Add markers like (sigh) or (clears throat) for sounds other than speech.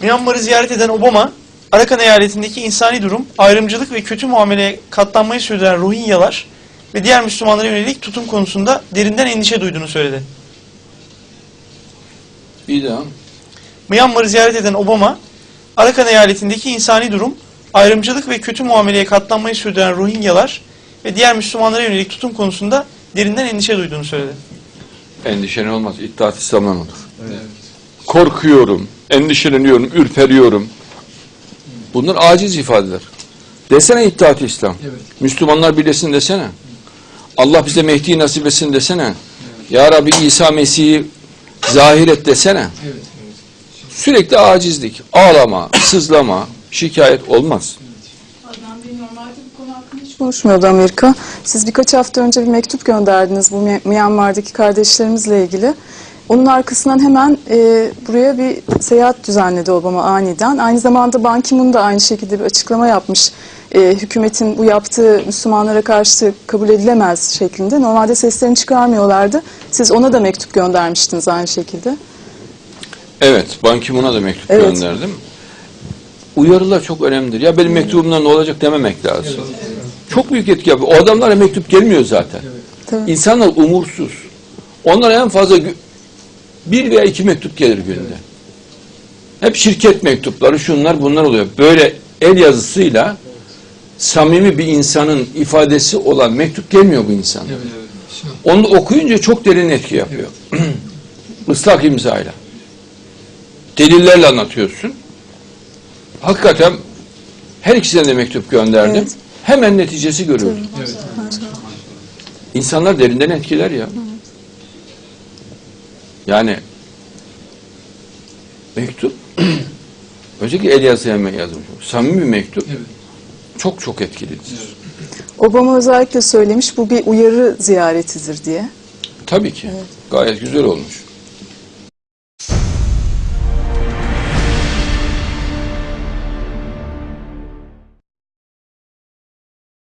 Myanmar'ı ziyaret eden Obama, Arakan eyaletindeki insani durum, ayrımcılık ve kötü muameleye katlanmayı sürdüren Rohingyalar ve diğer Müslümanlara yönelik tutum konusunda derinden endişe duyduğunu söyledi. İyi devam. Myanmar'ı ziyaret eden Obama, Arakan eyaletindeki insani durum, ayrımcılık ve kötü muameleye katlanmayı sürdüren Rohingyalar ve diğer Müslümanlara yönelik tutum konusunda derinden endişe duyduğunu söyledi. Endişen olmaz. İttihat İslam'dan olur. Korkuyorum, endişeleniyorum, ürperiyorum. Bunlar aciz ifadeler. Desene İttihat İslam. Müslümanlar birleşsin desene. Allah bize Mehdi'yi nasip etsin desene. Ya Rabbi İsa Mesih'i zahir et desene. Sürekli acizlik, ağlama, sızlama, şikayet olmaz. Adnan Bey normalde bu konu hakkında hiç konuşmuyordu Amerika. Siz birkaç hafta önce bir mektup gönderdiniz bu Myanmar'daki kardeşlerimizle ilgili. Onun arkasından hemen e, buraya bir seyahat düzenledi Obama aniden. Aynı zamanda Ban Ki-moon da aynı şekilde bir açıklama yapmış. E, hükümetin bu yaptığı Müslümanlara karşı kabul edilemez şeklinde. Normalde seslerini çıkarmıyorlardı. Siz ona da mektup göndermiştiniz aynı şekilde. Evet, Ban Ki-moon'a da mektup Evet. gönderdim. Uyarılar çok önemlidir. Ya benim mektubumdan ne olacak dememek lazım. Çok büyük etki yapıyor. O adamlara mektup gelmiyor zaten. Tabii. İnsanlar umursuz. Onlara en fazla bir veya iki mektup gelir günde. Hep şirket mektupları, şunlar bunlar oluyor. Böyle el yazısıyla samimi bir insanın ifadesi olan mektup gelmiyor bu insana. Onu okuyunca çok derin etki yapıyor. Islak imzayla. Delillerle anlatıyorsun. Hakikaten her ikisine de mektup gönderdim. Evet. Hemen neticesi görüldü. İnsanlar derinden etkiler ya. Yani mektup (clears throat) özellikle el yazıya yazılmış. Samimi bir mektup çok çok etkilidir. Obama özellikle söylemiş bu bir uyarı ziyaretidir diye. Tabii ki. Gayet güzel olmuş.